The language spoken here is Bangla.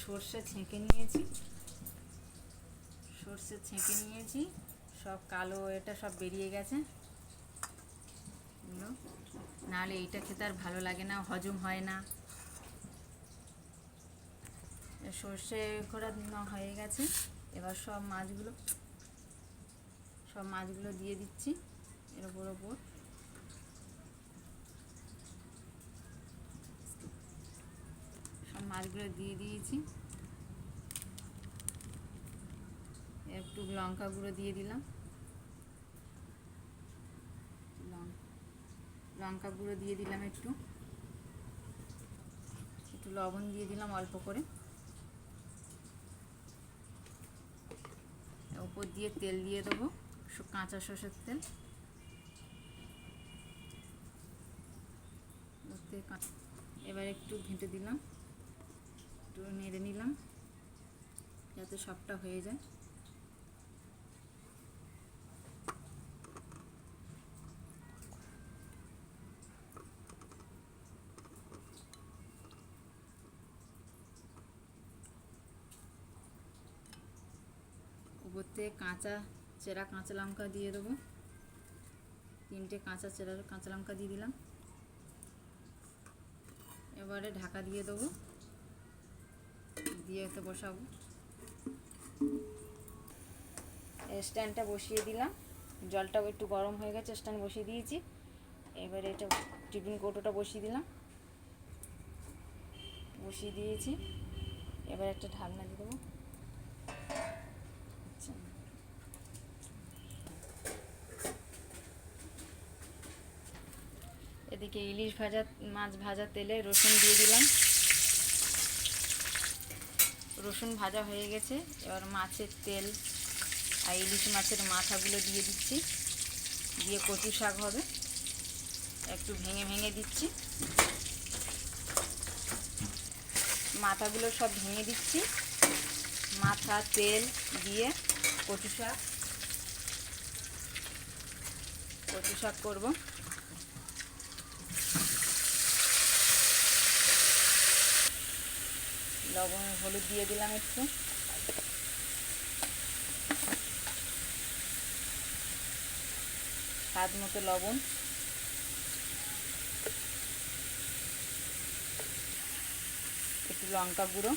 সর্ষে ছেঁকে নিয়েছি। সর্ষে ছেঁকে নিয়েছি। সব কালো এটা সব বেরিয়ে গেছে। নাহলে এইটা খেতে আর ভালো লাগে না, হজম হয় না। সর্ষে করা হয়ে গেছে। এবার সব মাছগুলো সব মাছগুলো দিয়ে দিচ্ছি এর ওপর ওপর সব মাছগুলো দিয়ে দিয়েছি। একটু লঙ্কা গুঁড়ো দিয়ে দিলাম। লঙ্কা গুঁড়ো দিয়ে দিলাম একটু। একটু লবণ দিয়ে দিলাম অল্প করে। ওপর দিয়ে তেল দিয়ে দেবো কাঁচা সর্ষের তেল। এবার একটু ঘেঁটে দিলাম। একটু নেড়ে নিলাম, যাতে সবটা হয়ে যায়। উপর থেকে কাঁচা, চেরা কাঁচা লঙ্কা দিয়ে দেবো। তিনটে কাঁচা চেরা, কাঁচা লঙ্কা দিয়ে দিলাম। এবারে ঢাকা দিয়ে দেবো। দিয়ে বসাবো। স্ট্যান্ডটা বসিয়ে দিলাম। জলটাও একটু গরম হয়ে গেছে, স্ট্যান্ড বসিয়ে দিয়েছি। এবারে এটা টিফিন কৌটোটা বসিয়ে দিলাম। বসিয়ে দিয়েছি। এবার একটা ঢাকনা দিয়ে দেবো। আচ্ছা। এদিকে ইলিশ ভাজা, মাছ ভাজা তেলে রসুন দিয়ে দিলাম। রসুন ভাজা হয়ে গেছে। এবার মাছের তেল আর ইলিশ মাছের মাথাগুলো দিয়ে দিচ্ছি। দিয়ে কচু শাক হবে। একটু ভেঙে ভেঙে দিচ্ছি। মাথাগুলো সব ভেঙে দিচ্ছি। মাথা, তেল দিয়ে কচু শাক। কচু শাক করব। লবণ হলুদ দিয়ে দিলাম একটু। স্বাদ মতো লবণ। একটু লঙ্কা গুঁড়ো।